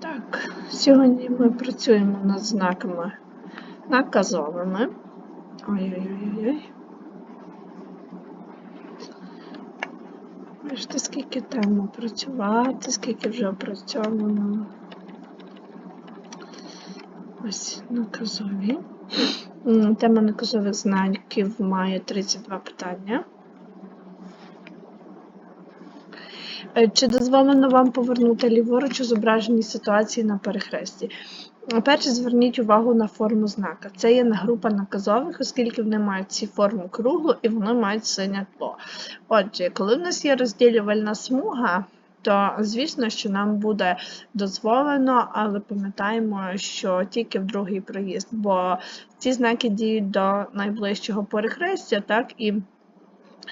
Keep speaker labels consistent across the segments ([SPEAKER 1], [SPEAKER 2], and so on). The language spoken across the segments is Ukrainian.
[SPEAKER 1] Так, сьогодні ми працюємо над знаками наказовими. Ой-ой-ой-ой. Бачите, скільки тем опрацювати, скільки вже опрацьовано. Ось наказові. Тема наказових знаків має 32 питання. Е, Чи дозволено вам повернути ліворуч у зображеній ситуації на перехресті? Е, Перше, зверніть увагу на форму знака. Це є група наказових, оскільки вони мають ці форму круглу і вони мають синє тло. Отже, коли в нас є розділювальна смуга, то звісно, що нам буде дозволено, але пам'ятаємо, що тільки в другий проїзд, бо ці знаки діють до найближчого перехрестя, так і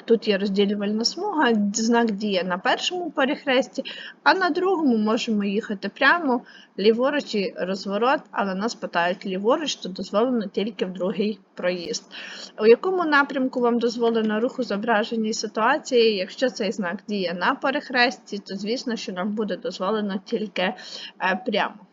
[SPEAKER 1] Тут є розділювальна смуга, знак діє на першому перехресті, а на другому можемо їхати прямо, ліворуч і розворот, але нас питають ліворуч, то дозволено тільки в другий проїзд. У якому напрямку вам дозволено рух у зображеній ситуації? Якщо цей знак діє на перехресті, то звісно, що нам буде дозволено тільки е, прямо.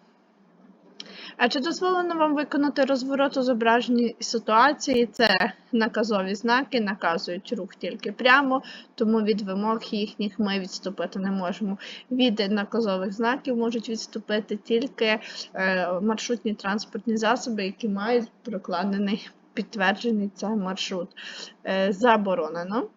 [SPEAKER 1] А чи дозволено вам виконати розворот у зображеній ситуації? Це наказові знаки, наказують рух тільки прямо, тому від вимог їхніх ми відступити не можемо. Від наказових знаків можуть відступити тільки е, маршрутні транспортні засоби, які мають прокладений підтверджений цей маршрут. Е, заборонено.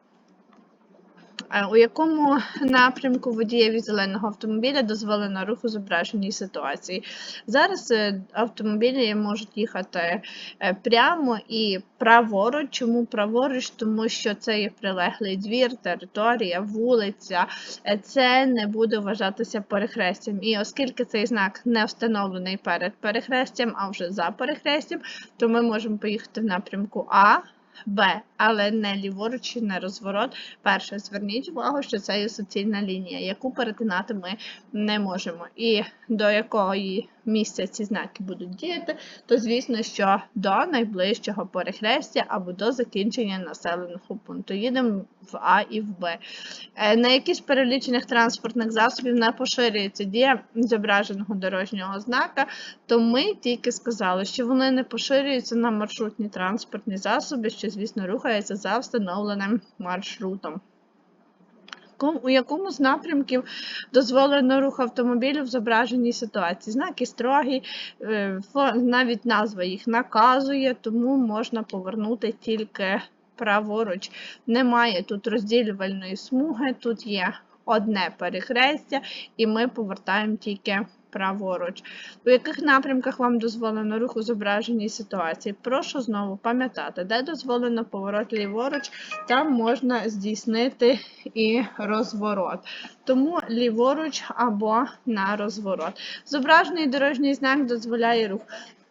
[SPEAKER 1] У якому напрямку водієві зеленого автомобіля дозволено рух у зображеній ситуації? Зараз е, автомобілі можуть їхати е, прямо і праворуч. Чому праворуч? Тому що це є прилеглий двір, територія, вулиця. Е, Це не буде вважатися перехрестям. І оскільки цей знак не встановлений перед перехрестям, а вже за перехрестям, то ми можемо поїхати в напрямку А. Б, але не ліворуч, і не розворот. Перше, зверніть увагу, що це є суцільна лінія, яку перетинати ми не можемо. І до якої місця ці знаки будуть діяти, то звісно, що до найближчого перехрестя або до закінчення населеного пункту. Їдемо в А і в Б. Е, На з перелічених транспортних засобів не поширюється дія зображеного дорожнього знака, то ми тільки сказали, що вони не поширюються на маршрутні транспортні засоби, що, звісно, рухаються за встановленим маршрутом. У якому з напрямків дозволено рух автомобілів в зображеній ситуації? Знаки строгі, е, навіть назва їх наказує, тому можна повернути тільки праворуч. Немає тут розділювальної смуги, тут є одне перехрестя, і ми повертаємо тільки праворуч. У яких напрямках вам дозволено рух у зображеній ситуації? Прошу знову пам'ятати, де дозволено поворот ліворуч, там можна здійснити і розворот. Тому ліворуч або на розворот. Зображений дорожній знак дозволяє рух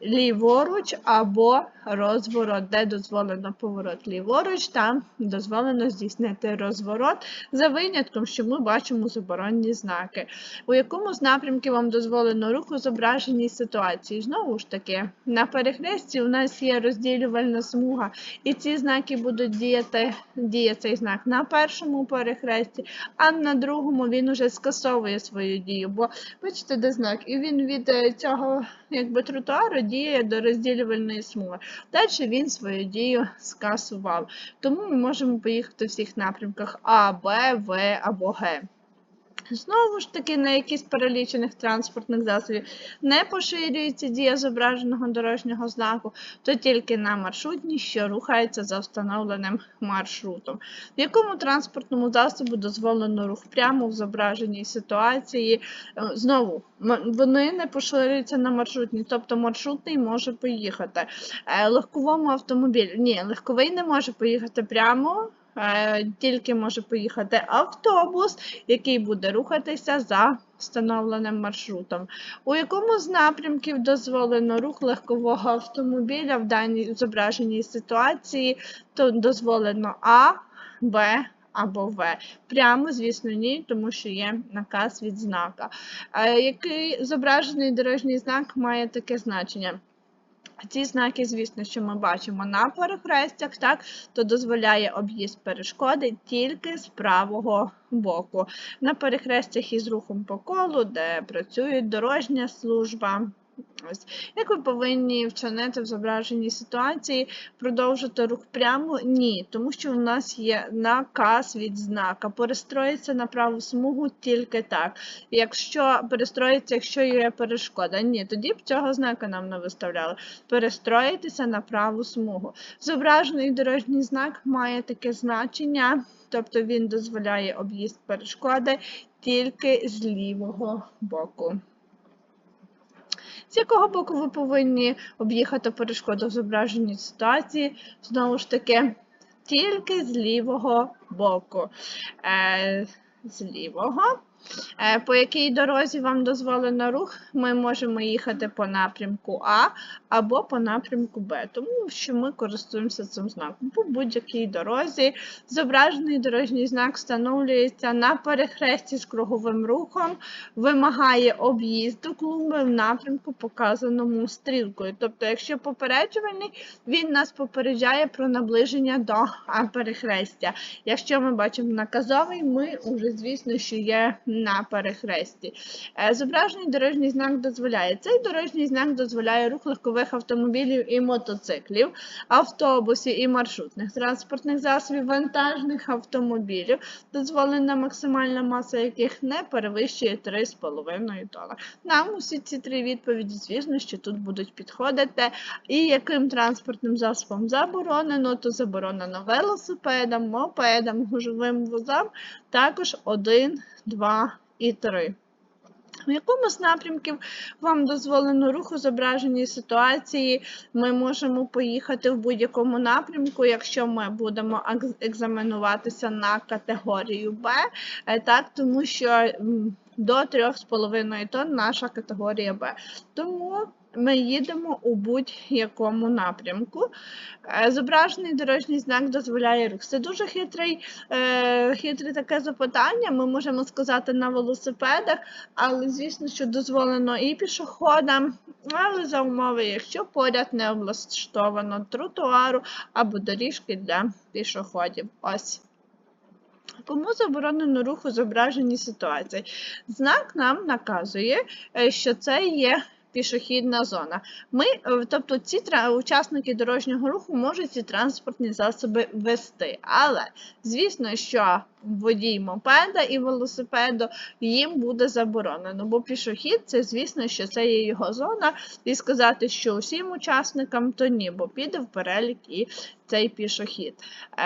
[SPEAKER 1] ліворуч або розворот, де дозволено поворот ліворуч, там дозволено здійснити розворот за винятком, що ми бачимо заборонні знаки. У якому з напрямків вам дозволено рух у зображеній ситуації? Знову ж таки, на перехресті у нас є розділювальна смуга, і ці знаки будуть діяти, діє цей знак на першому перехресті, а на другому він уже скасовує свою дію. Бо бачите, де знак, і він від е, цього якби тротуару діє до розділювальної смуги. Далі він свою дію скасував. Тому ми можемо поїхати в всіх напрямках А, Б, В або Г. Знову ж таки, на якісь перелічених транспортних засобів не поширюється дія зображеного дорожнього знаку, то тільки на маршрутні, що рухаються за встановленим маршрутом. В якому транспортному засобу дозволено рух прямо в зображеній ситуації. Е, Знову, вони не поширюються на маршрутні, тобто маршрутний може поїхати. Е, Легковому автомобілю, ні, легковий не може поїхати прямо. Е, Тільки може поїхати автобус, який буде рухатися за встановленим маршрутом. У якому з напрямків дозволено рух легкового автомобіля в даній зображеній ситуації, то дозволено А, Б або В. Прямо, звісно, ні, тому що є наказ від знака. Е, Який зображений дорожній знак має таке значення? Ці знаки, звісно, що ми бачимо на перехрестях, так, то дозволяє об'їзд перешкоди тільки з правого боку. На перехрестях із рухом по колу, де працює дорожня служба. Ось. Як ви повинні вчинити в зображеній ситуації, продовжити рух прямо? Ні, тому що у нас є наказ від знака. Перестроїться на праву смугу тільки так. Якщо перестроїться, якщо є перешкода, ні, тоді б цього знака нам не виставляли. Перестроїтися на праву смугу. Зображений дорожній знак має таке значення, тобто він дозволяє об'їзд перешкоди тільки з лівого боку. З якого боку ви повинні об'їхати перешкоду в зображеній ситуації? Знову ж таки, тільки з лівого боку. Е, з лівого. Е, По якій дорозі вам дозволено рух, ми можемо їхати по напрямку А або по напрямку Б, тому що ми користуємося цим знаком. По будь-якій дорозі зображений дорожній знак встановлюється на перехресті з круговим рухом, вимагає об'їзду клумби в напрямку, показаному стрілкою. Тобто, якщо попереджувальний, він нас попереджає про наближення до перехрестя. Якщо ми бачимо наказовий, ми вже, звісно, що є на перехресті. Е, Зображений дорожній знак дозволяє. Цей дорожній знак дозволяє рух легкових автомобілів і мотоциклів, автобусів і маршрутних транспортних засобів, вантажних автомобілів, дозволена максимальна маса яких не перевищує 3,5 тонни. Нам усі ці три відповіді, звісно, що тут будуть підходити. І яким транспортним засобом заборонено, то заборонено велосипедам, мопедам, гужовим возам, також 1, 2 і 3. В якому з напрямків вам дозволено рух у зображеній ситуації? Ми можемо поїхати в будь-якому напрямку, якщо ми будемо екзаменуватися на категорію Б, е, так, тому що до 3,5 тонн наша категорія Б. Тому ми їдемо у будь-якому напрямку. Е, Зображений дорожній знак дозволяє рух. Це дуже хитрий, е, хитре таке запитання. Ми можемо сказати на велосипедах, але звісно, що дозволено і пішоходам, але за умови, якщо поряд не облаштовано тротуару або доріжки для пішоходів. Ось. Кому заборонено рух у зображеній ситуації? Знак нам наказує, е, що це є пішохідна зона. Ми, е, тобто ці учасники дорожнього руху можуть ці транспортні засоби вести. Але звісно, що водій мопеда і велосипеду їм буде заборонено, бо пішохід це, звісно, що це є його зона, і сказати, що усім учасникам то ні, бо піде в перелік і цей пішохід.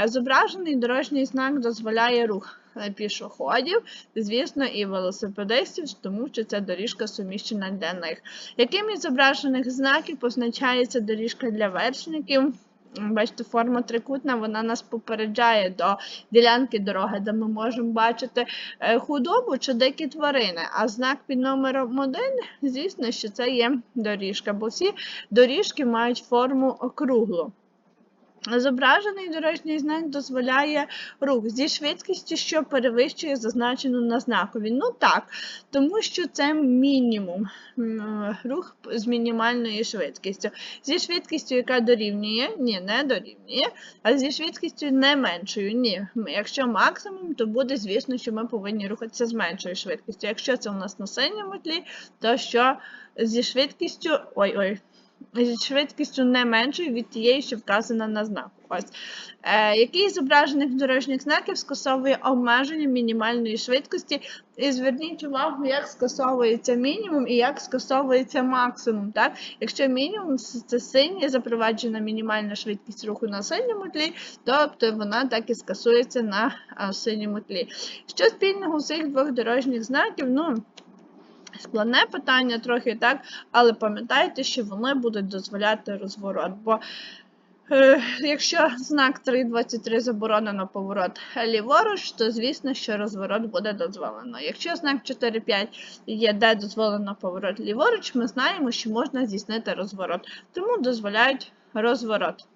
[SPEAKER 1] Е, Зображений дорожній знак дозволяє рух пішоходів, звісно, і велосипедистів, тому що ця доріжка суміщена для них. Яким із зображених знаків позначається доріжка для вершників? Бачите, форма трикутна, вона нас попереджає до ділянки дороги, де ми можемо бачити е, худобу чи дикі тварини. А знак під номером 1, звісно, що це є доріжка, бо всі доріжки мають форму округлу. Зображений дорожній знак дозволяє рух зі швидкістю, що перевищує зазначену на знакові. Ну так, тому що це мінімум рух з мінімальною швидкістю. Зі швидкістю, яка дорівнює, ні, не дорівнює, а зі швидкістю не меншою. Ні. Якщо максимум, то буде, звісно, що ми повинні рухатися з меншою швидкістю. Якщо це у нас на синьому тлі, то що зі швидкістю. Ой-ой швидкістю не меншою від тієї, що вказана на знаку. Ось. Е, який зображених дорожніх знаків скасовує обмеження мінімальної швидкості? І зверніть увагу, як скасовується мінімум і як скасовується максимум. Так? Якщо мінімум це синє, запроваджена мінімальна швидкість руху на синьому тлі, тобто вона так і скасується на синьому тлі. Що спільного у цих двох дорожніх знаків? Ну, Складне питання трохи так, але пам'ятайте, що вони будуть дозволяти розворот. Бо е, якщо знак 3.23 заборонено поворот ліворуч, то звісно, що розворот буде дозволено. Якщо знак 4.5 є де дозволено поворот ліворуч, ми знаємо, що можна здійснити розворот, тому дозволяють розворот.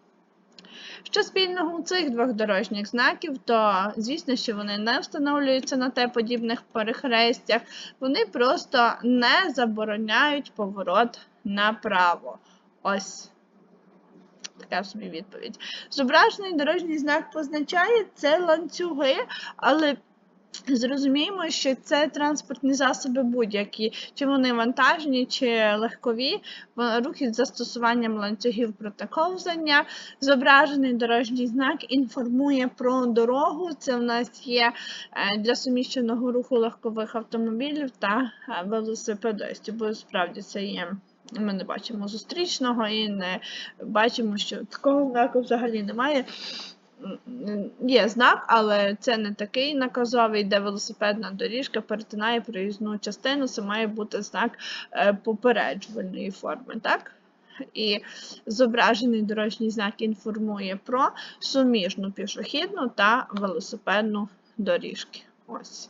[SPEAKER 1] Що спільного у цих двох дорожніх знаків, то звісно, що вони не встановлюються на те подібних перехрестях, вони просто не забороняють поворот направо. Ось Така собі відповідь. Зображений дорожній знак позначає це ланцюги, але зрозуміємо, що це транспортні засоби будь-які, чи вони вантажні, чи легкові, рухи з застосуванням ланцюгів проти ковзання. Зображений дорожній знак інформує про дорогу. Це в нас є е, для суміщеного руху легкових автомобілів та е, велосипедистів, бо справді це є. Ми не бачимо зустрічного і не бачимо, що такого знаку взагалі немає. Є знак, але це не такий наказовий, де велосипедна доріжка перетинає проїзну частину. Це має бути знак е, попереджувальної форми, так? І зображений дорожній знак інформує про суміжну пішохідну та велосипедну доріжки. Ось.